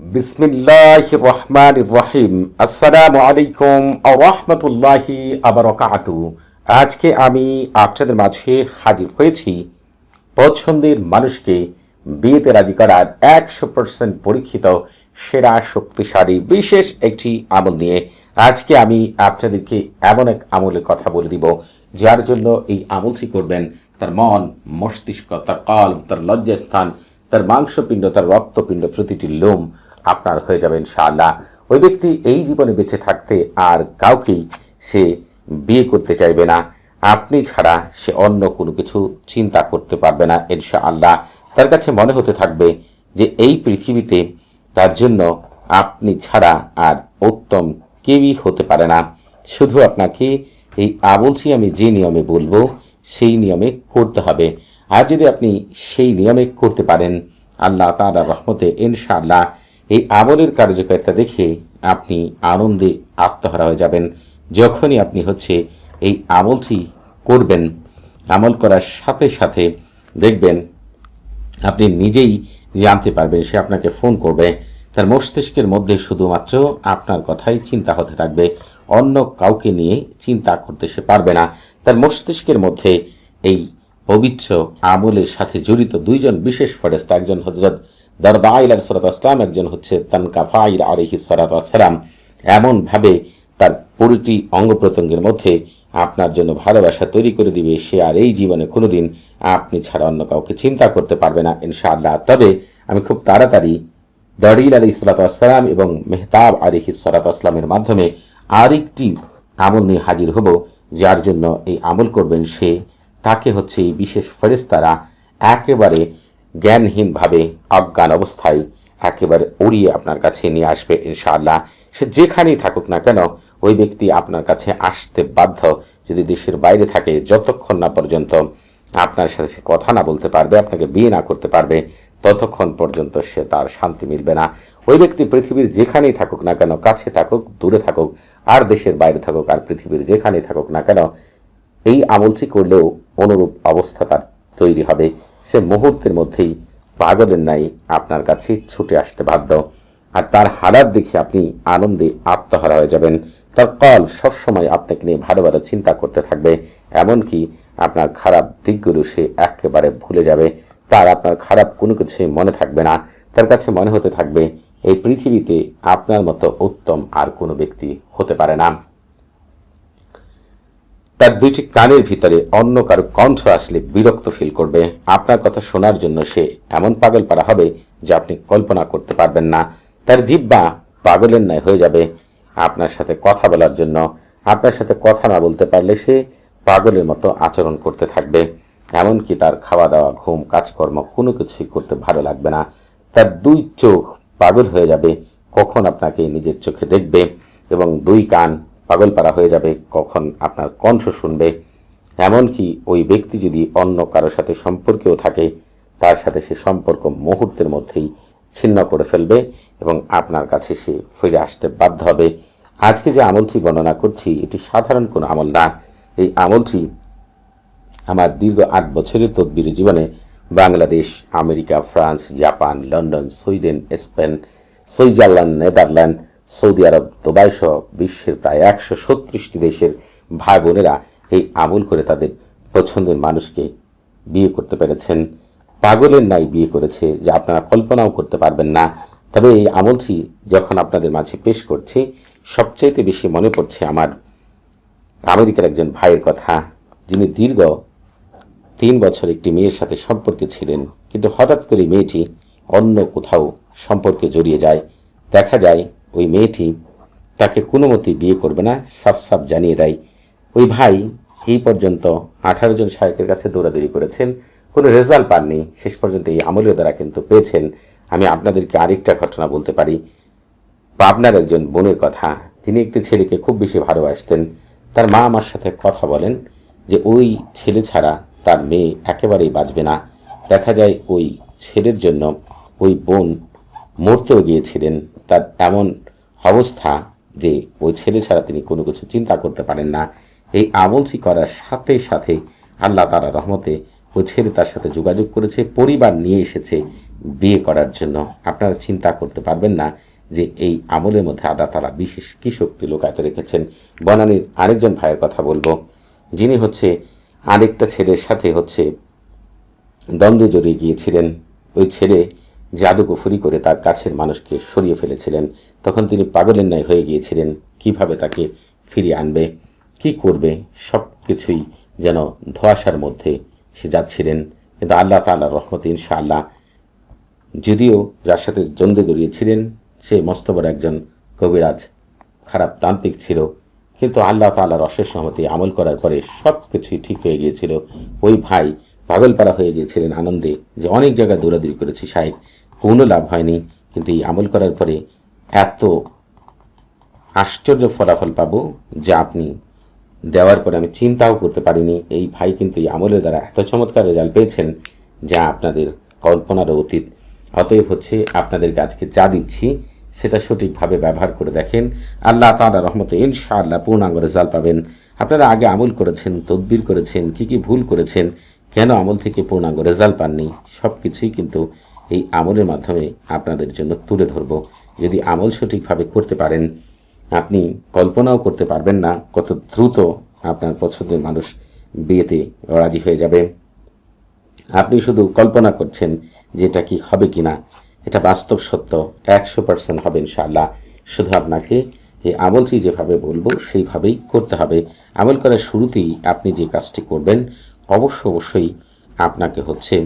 বিসমিল্লাহ রহমান রহিম। আসসালামু আলাইকুম রহমতুল্লাহি আবরকাতু আজকে আমি আপনাদের মাঝে হাজির হয়েছি। পছন্দের মানুষকে বিয়েতে রাজি করার একশো পার্সেন্ট পরীক্ষিত, সেরা, শক্তিশালী, বিশেষ একটি আমল নিয়ে আজকে আমি আপনাদেরকে এমন এক আমলের কথা বলে দিব, যার জন্য এই আমলটি করবেন তার মন, মস্তিষ্ক, তার কাল তার লজ্জাস্থান, তার মাংসপিণ্ড, তার রক্তপিণ্ড, প্রতিটি লোম আপনার হয়ে যাবে ইনশাআল্লাহ। ওই ব্যক্তি এই জীবনে বেঁচে থাকতে আর কাউকেই সে বিয়ে করতে চাইবে না। আপনি ছাড়া সে অন্য কোনো কিছু চিন্তা করতে পারবে না ইনশাআল্লাহ। তার কাছে মনে হতে থাকবে যে এই পৃথিবীতে তার জন্য আপনি ছাড়া আর উত্তম কেউই হতে পারে না। শুধু আপনাকে এই আবলছি আমি যে নিয়মে বলব, সেই নিয়মে করতে হবে। আর যদি আপনি সেই নিয়মে করতে পারেন, আল্লাহ তাআলা রহমতে ইনশাআল্লাহ এই আমলের কার্যকারিতা দেখে আপনি আনন্দে আত্মহারা হয়ে যাবেন। যখনই আপনি হচ্ছে এই আমলটি করবেন, আমল করার সাথে সাথে দেখবেন আপনি নিজেই জানতে পারবেন সে আপনাকে ফোন করবে। তার মস্তিষ্কের মধ্যে শুধুমাত্র আপনার কথাই চিন্তা হতে থাকবে, অন্য কাউকে নিয়ে চিন্তা করতে সে পারবে না। তার মস্তিষ্কের মধ্যে এই পবিত্র আমলের সাথে জড়িত দুইজন বিশেষ ফেরেস্তা একজন হজরত দরদাইল সরাত আসলাম একজন হচ্ছে তানকাফাইল আলহি সরাত আসলাম এমনভাবে তার প্রতিটি অঙ্গ প্রত্যঙ্গের মধ্যে আপনার জন্য ভালোবাসা তৈরি করে দিবে, সে আর এই জীবনে কোনোদিন আপনি ছাড়া অন্য কাউকে চিন্তা করতে পারবে না, ইনশাআল্লাহ। তবে আমি খুব তাড়াতাড়ি দরিল আলী ইসলাত আসলাম এবং মেহতাব আলিহি সরাত আসলামের মাধ্যমে আরেকটি আমল নিয়ে হাজির হব, যার জন্য এই আমল করবেন সে, তাকে হচ্ছে এই বিশেষ ফেরেস্তারা একেবারে জ্ঞানহীনভাবে অজ্ঞান অবস্থায় একেবারে উড়িয়ে আপনার কাছে নিয়ে আসবে, ইনশাআল্লাহ। সে যেখানেই থাকুক না কেন, ওই ব্যক্তি আপনার কাছে আসতে বাধ্য। যদি দেশের বাইরে থাকে, যতক্ষণ না পর্যন্ত আপনার সাথে সে কথা না বলতে পারবে, আপনাকে বিয়ে না করতে পারবে, ততক্ষণ পর্যন্ত সে তার শান্তি মিলবে না। ওই ব্যক্তি পৃথিবীর যেখানেই থাকুক না কেন, কাছে থাকুক, দূরে থাকুক, আর দেশের বাইরে থাকুক, আর পৃথিবীর যেখানেই থাকুক না কেন, এই আমলটি করলেও অনুরূপ অবস্থা তার তৈরি হবে। সে মুহূর্তের মধ্যেই পাগলের নাই আপনার কাছে ছুটে আসতে বাধ্য। আর তার হারার দেখে আপনি আনন্দে আত্মহারা হয়ে যাবেন। তার কল সবসময় আপনাকে নিয়ে ভালো ভালো চিন্তা করতে থাকবে। এমনকি আপনার খারাপ দিকগুলো সে একেবারে ভুলে যাবে। তার আপনার খারাপ কোনো কিছুই মনে থাকবে না। তার কাছে মনে হতে থাকবে, এই পৃথিবীতে আপনার মতো উত্তম আর কোনো ব্যক্তি হতে পারে না। তার দুইটি কানের ভিতরে অন্য কারও কণ্ঠ আসলে বিরক্ত ফিল করবে। আপনার কথা শোনার জন্য সে এমন পাগল পারা হবে যে আপনি কল্পনা করতে পারবেন না। তার জিব্বা পাগলের ন্যায় হয়ে যাবে। আপনার সাথে কথা বলার জন্য, আপনার সাথে কথা না বলতে পারলে সে পাগলের মতো আচরণ করতে থাকবে। এমনকি তার খাওয়া দাওয়া ঘুম, কাজকর্ম কোনো কিছুই করতে ভালো লাগবে না। তার দুই চোখ পাগল হয়ে যাবে। কখন আপনাকে নিজের চোখে দেখবে এবং দুই কান পাগল পারা হয়ে যাবে, কখন আপনার কণ্ঠ শুনবে। এমনকি ওই ব্যক্তি যদি অন্য কারোর সাথে সম্পর্কেও থাকে, তার সাথে সে সম্পর্ক মুহূর্তের মধ্যেই ছিন্ন করে ফেলবে এবং আপনার কাছে সে ফিরে আসতে বাধ্য হবে। আজকে যে আমলটি বর্ণনা করছি, এটি সাধারণ কোনো আমল না। এই আমলটি আমার দীর্ঘ আট বছরের তদবির জীবনে Bangladesh, America, France, Japan, London, Sweden, Spain, Switzerland, Netherland Saudi Arab Dubai সহ বিশ্বের প্রায় একশো সত্রিশটি দেশের ভাই বোনেরা এই আমল করে তাদের পছন্দের মানুষকে বিয়ে করতে পেরেছেন। পাগলের নাই বিয়ে করেছে যা আপনারা কল্পনাও করতে পারবেন না। তবে এই আমলটি যখন আপনাদের মাঝে পেশ করছি, সবচাইতে বেশি মনে পড়ছে আমার আমেরিকার একজন ভাইয়ের কথা, যিনি দীর্ঘ তিন বছর একটি মেয়ের সাথে সম্পর্কে ছিলেন। কিন্তু হঠাৎ করে মেয়েটি অন্য কোথাও সম্পর্কে জড়িয়ে যায়। দেখা যায়, ওই মেয়েটি তাকে কোনো মতেই বিয়ে করবে না, সাফ সাফ জানিয়ে দেয়, ওই ভাই এই পর্যন্ত আঠারো জন শায়কের কাছে দৌড়াদৌড়ি করেছেন, কোনো রেজাল্ট পাননি, শেষ পর্যন্ত এই আমলের দ্বারা কিন্তু পেয়েছেন, আমি আপনাদেরকে আরেকটা ঘটনা বলতে পারি। পাবনার একজন বোনের কথা, তিনি একটি ছেলেকে খুব বেশি ভালোবাসতেন, তার মা আমার সাথে কথা বলেন যে ওই ছেলে ছাড়া তার মেয়ে একেবারেই বাঁচবে না, দেখা যায় ওই ছেলের জন্য ওই বোন মরতেও গিয়েছিলেন। তার এমন অবস্থা যে ওই ছেলে ছাড়া তিনি কোনো কিছু চিন্তা করতে পারেন না। এই আমলটি করার সাথে সাথে আল্লাহ তারা রহমতে ওই ছেলে তার সাথে যোগাযোগ করেছে, পরিবার নিয়ে এসেছে বিয়ে করার জন্য। আপনারা চিন্তা করতে পারবেন না যে এই আমলের মধ্যে আল্লাহ তালা বিশেষ কী শক্তি লোকায়ত রেখেছেন। বনানীর আরেকজন ভাইয়ের কথা বলব, যিনি হচ্ছে আরেকটা ছেলের সাথে হচ্ছে দ্বন্দ্বে জড়িয়ে গিয়েছিলেন। ওই ছেলে জাদুকুফুরি করে তার কাছের মানুষকে সরিয়ে ফেলেছিলেন। তখন তিনি পাগলের ন্যায় হয়ে গিয়েছিলেন। কীভাবে তাকে ফিরিয়ে আনবে? কি করবে? সব কিছুই যেন ধোয়াশার মধ্যে সে যাচ্ছিলেন। কিন্তু আল্লাহ তাল্লাহ রহমত ইনশাআল্লাহ যদিও যার সাথে দ্বন্দ্বে জড়িয়েছিলেন, সে মস্ত বড় একজন কবিরাজ। খারাপ তান্ত্রিক ছিল। কিন্তু আল্লাহ তাল্লাহর অশেষ সহমতি আমল করার পরে সব কিছুই ঠিক হয়ে গিয়েছিল। ওই ভাই পাগলপাড়া হয়ে গিয়েছিলেন আনন্দে। যে অনেক জায়গায় দৌড়াদৌড়ি করেছি সাহেব। কোনো লাভ হয়নি। কিন্তু এই আমল করার পরে এত আশ্চর্য ফলাফল পাবো যা আপনি দেওয়ার পরে আমি চিন্তাও করতে পারিনি। এই ভাই কিন্তু এই আমলের দ্বারা এত চমৎকার রেজাল্ট পেয়েছেন যা আপনাদের কল্পনারও অতীত। অতএব হচ্ছে আপনাদের আজকে যা দিচ্ছি সেটা সঠিকভাবে ব্যবহার করে দেখেন। আল্লাহ তালা রহমতে ইনশাআল্লাহ পূর্ণাঙ্গ রেজাল্ট পাবেন। আপনারা আগে আমল করেছেন, তদবির করেছেন, কি কি ভুল করেছেন, কেন আমল থেকে পূর্ণাঙ্গ রেজাল্ট পাননি সব কিছুই কিন্তু এই আমলের মাধ্যমে আপনাদের জন্য তুলে ধরব। যদি আমল সঠিকভাবে করতে পারেন, আপনি কল্পনাও করতে পারবেন না কত দ্রুত আপনার পছন্দের মানুষ বিয়েতে রাজি হয়ে যাবে। আপনি শুধু কল্পনা করছেন যে এটা কি হবে কি না এটা বাস্তব সত্য একশো পার্সেন্ট হবে ইনশাআল্লাহ। শুধু আপনাকে এই আমলটি যেভাবে বলব, সেইভাবেই করতে হবে। আমল করার শুরুতেই আপনি যে কাজটি করবেন, অবশ্য অবশ্যই আপনাকে হচ্ছে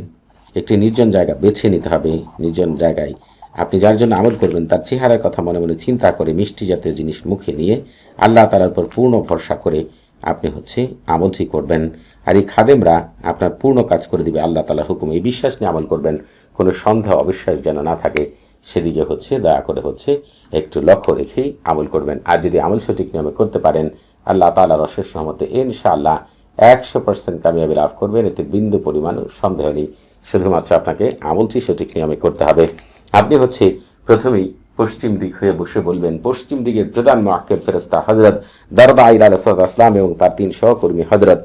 একটি নির্জন জায়গা বেছে নিতে হবে, নির্জন জায়গায়। আপনি যার জন্য আমল করবেন, তার চেহারার কথা মনে মনে চিন্তা করে মিষ্টি জাতীয় জিনিস মুখে নিয়ে আল্লাহ তালার উপর পূর্ণ ভরসা করে আপনি হচ্ছে আমলটি করবেন। আর এই খাদেমরা আপনার পূর্ণ কাজ করে দিবে, আল্লাহ তালার হুকুম। এই বিশ্বাস নিয়ে আমল করবেন, কোনো সন্দেহ, অবিশ্বাস যেন না থাকে। সেদিকে হচ্ছে দয়া করে হচ্ছে একটু লক্ষ্য রেখেই আমল করবেন। আর যদি আমল সঠিক নিয়মে করতে পারেন, আল্লাহ তালার অশেষ সহমতে ইনশাআল্লাহ একশো পার্সেন্ট কামিয়াবি লাভ করবেন। এতে বিন্দু পরিমাণও সন্দেহ নেই। শুধুমাত্র আপনাকে আমলটি সঠিক নিয়মে করতে হবে। আপনি হচ্ছে প্রথমেই পশ্চিম দিক হয়ে বসে বলবেন। পশ্চিম দিকের প্রধান মাহকের ফেরস্তা হজরত দরবা আইল আলসাদ আসলাম এবং তার তিন সহকর্মী হজরত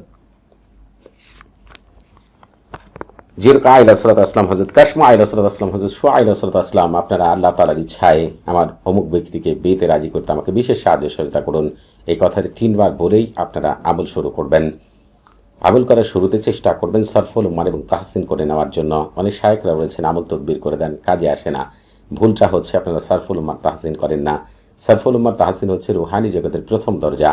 জিরকা আইল আসলাম হজরত আইল আসলাম হজরত শোয়া আইল আসলাম আপনারা আল্লাহ তালার ইচ্ছায় আমার অমুক ব্যক্তিকে বিয়েতে রাজি করতে আমাকে বিশেষ সাহায্য সহযোগিতা করুন। এই কথাটি তিনবার বলেই আপনারা আমল শুরু করবেন। আমল করার শুরুতে চেষ্টা করবেন সরফল উম্মার এবং তাহসিন করে নেওয়ার জন্য। অনেক শায়করা রয়েছেন, আমল তদবির করে দেন, কাজে আসে না। ভুলটা হচ্ছে আপনারা সরফুল উম্মার তাহসিন করেন না। সরফুল উম্মার তাহসিন হচ্ছে রুহানি জগতের প্রথম দরজা।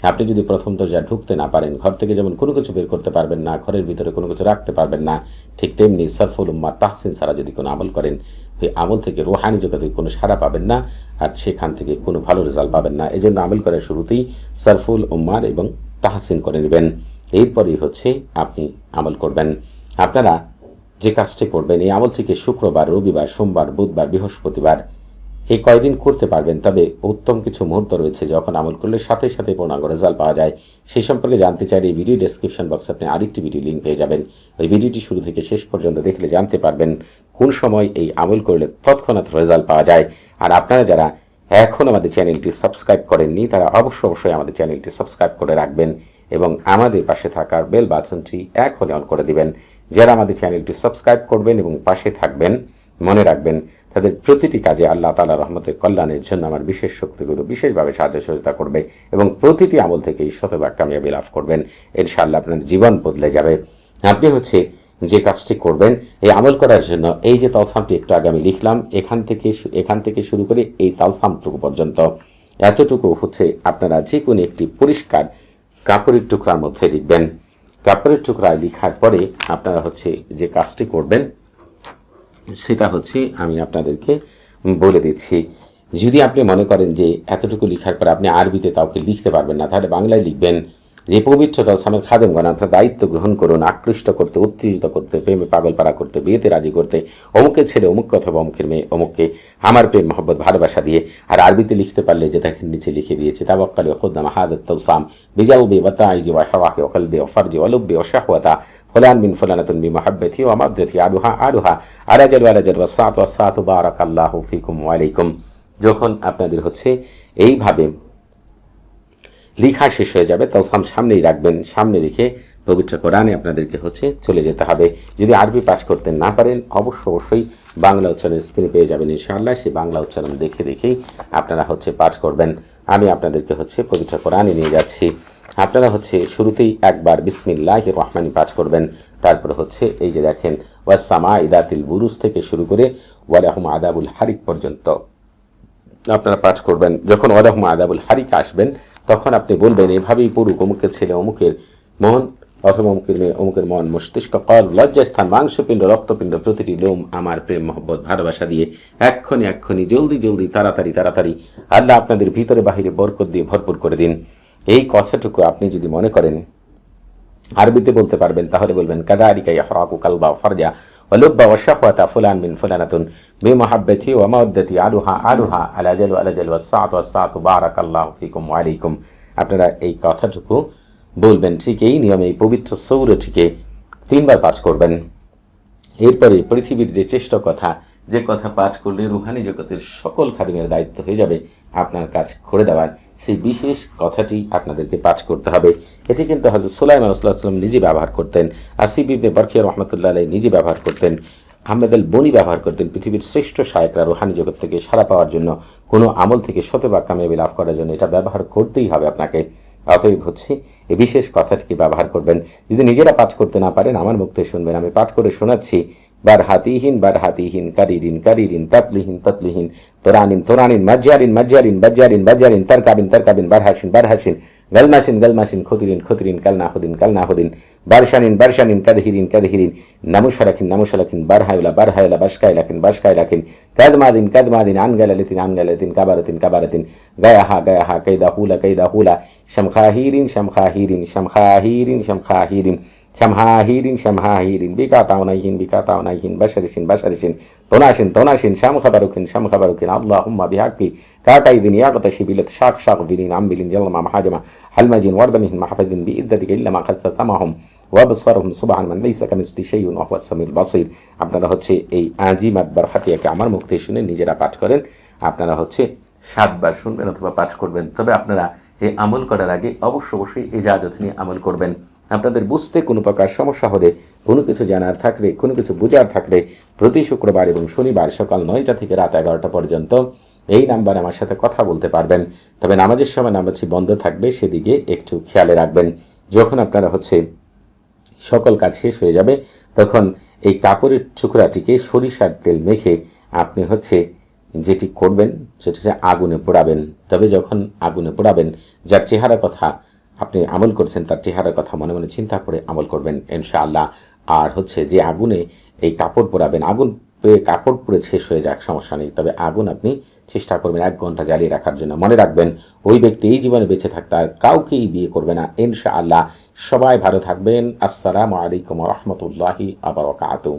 আপনি যদি প্রথম দরজা ঢুকতে না পারেন, ঘর থেকে যেমন কোনো কিছু বের করতে পারবেন না, ঘরের ভিতরে কোনো কিছু রাখতে পারবেন না, ঠিক তেমনি সরফুল উম্মার তাহসিন ছাড়া যদি কোনো আমল করেন, ওই আমল থেকে রুহানি জগতে কোনো সাড়া পাবেন না আর সেখান থেকে কোনো ভালো রেজাল্ট পাবেন না। এই জন্য আমল করার শুরুতেই সরফুল উম্মার এবং তাহসিন করে নেবেন। এরপরেই হচ্ছে আপনি আমল করবেন। আপনারা যে কাজটি করবেন, এই আমল থেকে শুক্রবার, রবিবার, সোমবার, বুধবার, বৃহস্পতিবার এই কয়দিন করতে পারবেন, তবে উত্তম কিছু মুহূর্ত রয়েছে যখন আমল করলে সাথে সাথে পূর্ণাঙ্গ রেজাল্ট পাওয়া যায়। সেই সম্পর্কে জানতে চাইলে এই ভিডিও ডেসক্রিপশন বক্সে আপনি আরেকটি ভিডিও লিঙ্ক পেয়ে যাবেন। ওই ভিডিওটি শুরু থেকে শেষ পর্যন্ত দেখলে জানতে পারবেন কোন সময় এই আমল করলে তৎক্ষণাৎ রেজাল্ট পাওয়া যায়। আর আপনারা যারা এখন আমাদের চ্যানেলটি সাবস্ক্রাইব করেননি, তারা অবশ্যই অবশ্যই আমাদের চ্যানেলটি সাবস্ক্রাইব করে রাখবেন। এবং আমাদের পাশে থাকার বেল বাটনটি হলে অন করে দিবেন। যারা আমাদের চ্যানেলটি সাবস্ক্রাইব করবেন এবং পাশে থাকবেন, মনে রাখবেন তাদের প্রতিটি কাজে আল্লাহ তালা রহমতের কল্যাণের জন্য আমার বিশেষ শক্তিগুলো বিশেষভাবে সাহায্য সহযোগিতা করবে এবং প্রতিটি আমল থেকেই শতভাগ কামিয়াবি লাভ করবেন। ইনশাআল্লাহ আপনার জীবন বদলে যাবে। আপনি হচ্ছে যে কাজটি করবেন, এই আমল করার জন্য এই যে তালসামটি একটু আগে আমি লিখলাম, এখান থেকে এখান থেকে শুরু করে এই তালসামটুকু পর্যন্ত। এতটুকু হচ্ছে আপনারা যে কোনো একটি পরিষ্কার কাপড়ের টুকরার মধ্যে লিখবেন। কাপড়ের টুকরায় লিখার পরে আপনারা হচ্ছে যে কাজটি করবেন, সেটা হচ্ছে আমি আপনাদেরকে বলে দিচ্ছি। যদি আপনি মনে করেন যে এতটুকু লেখার পরে আপনি আরবিতে কাউকে লিখতে পারবেন না, তাহলে বাংলায় লিখবেন যে পবিত্র দলসামের খাদেমগণ আপনার দায়িত্ব গ্রহণ করুন, আকৃষ্ট করতে, উত্তেজিত করতে, প্রেমে পাগল পাড়া করতে, বিয়েতে রাজি করতে অমুকের ছেলে অমুক অথবা অমুকের মেয়ে, অমুককে আমার প্রেম, মহব্বত, ভালোবাসা দিয়ে আর আরবিতে লিখতে পারলে যে দেখেন নিচে লিখে দিয়েছে তাবাক্কালি খুদ্দাম হাদত তলসাম বিজাউবি ওয়াতাইজি ওয়া হাওয়াকে ওয়াকলবি ওয়াফারজি ওয়ালুব্বি ওয়াশাহওয়াতা ফুলান মিন ফুলানাতুন বিমাহাব্বতি ওয়া মাবদতি আলুহা আলুহা আলাজাল ওয়ালাজাল ওয়াসাত ওয়াসাত, বারাকাল্লাহু ফিকুম ওয়া যখন আপনাদের হচ্ছে এইভাবে লিখা শেষ হয়ে যাবে, তালসাম সামনেই রাখবেন, সামনে রেখে পবিত্র কোরআনে আপনাদেরকে হচ্ছে চলে যেতে হবে। যদি আরবি পাঠ করতে না পারেন, অবশ্য অবশ্যই বাংলা উচ্চারণ স্ক্রিনে পেয়ে যাবেন ইনশাআল্লাহ। সেই বাংলা উচ্চারণ দেখে দেখেই আপনারা হচ্ছে পাঠ করবেন। আমি আপনাদেরকে হচ্ছে পবিত্র কোরআনে নিয়ে যাচ্ছি। আপনারা হচ্ছে শুরুতেই একবার বিসমিল্লাহ রহমানি পাঠ করবেন। তারপর হচ্ছে এই যে দেখেন ওয়াসামা ইদাতিল বুরুজ থেকে শুরু করে ওয়ালাহম আদাবুল হারিক পর্যন্ত আপনারা পাঠ করবেন। যখন ওয়ালাহম আদাবুল হারিক আসবেন তখন আপনি বলবেন, এভাবেই পড়ুক অমুকের ছেলে, অমুকের মন, অথবা অমুকের মেয়ে, অমুকের মন। মস্তিষ্ক কল, লজ্জাস্থান, মাংসপিণ্ড, রক্তপিণ্ড, প্রতিটি লোম, আমার প্রেম, মহব্বত, ভালোবাসা দিয়ে এক্ষণি এক্ষণি জলদি জলদি, তাড়াতাড়ি তাড়াতাড়ি আল্লাহ আপনাদের ভিতরে বাহিরে বরকত দিয়ে ভরপুর করে দিন। এই কথাটুকু আপনি যদি মনে করেন, আরবিতে বলতে পারবেন, তাহলে বলবেন কাদারিকা ইয়াহরাকু কালবা ফারজা। ولب وشهوة فلان من فلانة بمحبتي ومودتي علوها علوها الأجل والأجل والساعة والساعة بارك الله فيكم وعليكم আপনারা এই কথাটুকু বলবেন ঠিক এই নিয়মে এই পবিত্র সৌরটিকে তিনবার পাঠ করবেন এরপরে পৃথিবীর যে চেষ্ট কথা যে কথা পাঠ করলে রুহানি জগতের সকল খাদিমের দায়িত্ব হয়ে যাবে আপনার কাজ করে দেওয়ার সেই বিশেষ কথাটি আপনাদেরকে পাঠ করতে হবে। এটি কিন্তু হজরত সুলাইমান আসলাম নিজে ব্যবহার করতেন। আসিফ ইবনে বরখিয়া রহমতুল্লাহ আলাই নিজে ব্যবহার করতেন। আহমেদ আল বনি ব্যবহার করতেন পৃথিবীর শ্রেষ্ঠ শায়করা রুহানি জগৎ থেকে সারা পাওয়ার জন্য। কোনো আমল থেকে শতভাগ কামিয়াবি লাভ করার জন্য এটা ব্যবহার করতেই হবে আপনাকে। অতএব হচ্ছে, এই বিশেষ কথাটিকে ব্যবহার করবেন। যদি নিজেরা পাঠ করতে না পারেন, আমার মুক্তি শুনবেন, আমি পাঠ করে শোনাচ্ছি। বার হাতিহীন বার হাতিহীন কারিরিন কারিরিন, তাতলিহীন তাতলিহীন, তোরানিন তোরানিন মজ্জারিন মজ্জারিন বজ্জারিন বজ্জারিন, তারকাবিন তারকাবিন, বারহাসিন বারহাসিন, গলমাসিন গলমাসিন, খতিরিন খতিরিন, কালনাহুদিন কালনাহুদিন, বারশানিন বারশানিন, কাদহিরিন কাদহিরিন, নামুশারাখিন নামুশারাখিন, বারহায়লা বারহায়লা, বাসকায়লাখিন বাসকায়লাখিন, কাদমাদিন কাদমাদিন, আনগালালিতিন আনগালালিতিন, কাবারাতিন কাবারাতিন, গায়াহা গায়াহা কৈদা হুলা কৈদা হুলা শামখাহিরিন শামখাহিরিন শামখাহিরিন শামখাহিরিন শামহাহিরিন শামহাহিরিন বিকাতাউনাইহিন বিকাতাউনাইহিন বাশারিসিন বাশারিসিন তোনাসিন তোনাসিন শাম খাবারুখিন শাম খাবারুখিন আল্লাহুম্মা বিহাক্কি কাকাইদিন ইয়াগতাশি বিলত শাক শাক বিলিন আমবিলিন জালমা মাহাজমা হালমাজিন ওয়ারদামিহিন মাহফাদিন বিইদ্দাতিকা ইল্লামা খাসসা সামাহুম ওয়াবসারহুম সুবহান মান লাইসা কামিসলি শাইউন ওয়া হুয়াস সামিউল বাসীর আপনারা হচ্ছে এই আজিম আকবর হাতিয়াকে আমার মুখে শুনে নিজেরা পাঠ করেন। আপনারা হচ্ছে সাতবার শুনবেন অথবা পাঠ করবেন। তবে আপনারা এই আমল করার আগে অবশ্য অবশ্যই ইজাজত নিয়ে আমল করবেন। আপনাদের বুঝতে কোনো প্রকার সমস্যা হলে কোনো কিছু জানার থাকলে, কোনো কিছু বোঝার থাকলে প্রতি শুক্রবার এবং শনিবার সকাল নয়টা থেকে রাত এগারোটা পর্যন্ত এই নাম্বারে আমার সাথে কথা বলতে পারবেন। তবে নামাজের সময় নামাজটি বন্ধ থাকবে, সেদিকে একটু খেয়ালে রাখবেন। যখন আপনারা হচ্ছে সকল কাজ শেষ হয়ে যাবে, তখন এই কাপড়ের টুকরাটিকে সরিষার তেল মেখে আপনি হচ্ছে যেটি করবেন, সেটা হচ্ছে আগুনে পোড়াবেন। তবে যখন আগুনে পোড়াবেন, যার চেহারা কথা আপনি আমল করছেন, তার চেহারার কথা মনে মনে চিন্তা করে আমল করবেন, ইনশাআল্লাহ। আর হচ্ছে যে আগুনে এই কাপড় পোড়াবেন, আগুন পেয়ে কাপড় পুড়ে শেষ হয়ে যাক, সমস্যা নেই। তবে আগুন আপনি চেষ্টা করবেন এক ঘণ্টা জ্বালিয়ে রাখার জন্য। মনে রাখবেন, ওই ব্যক্তি এই জীবনে বেঁচে থাকতে আর কাউকেই বিয়ে করবে না, ইনশাআল্লাহ। সবাই ভালো থাকবেন। আসসালামু আলাইকুম রহমতুল্লাহি আবরকাত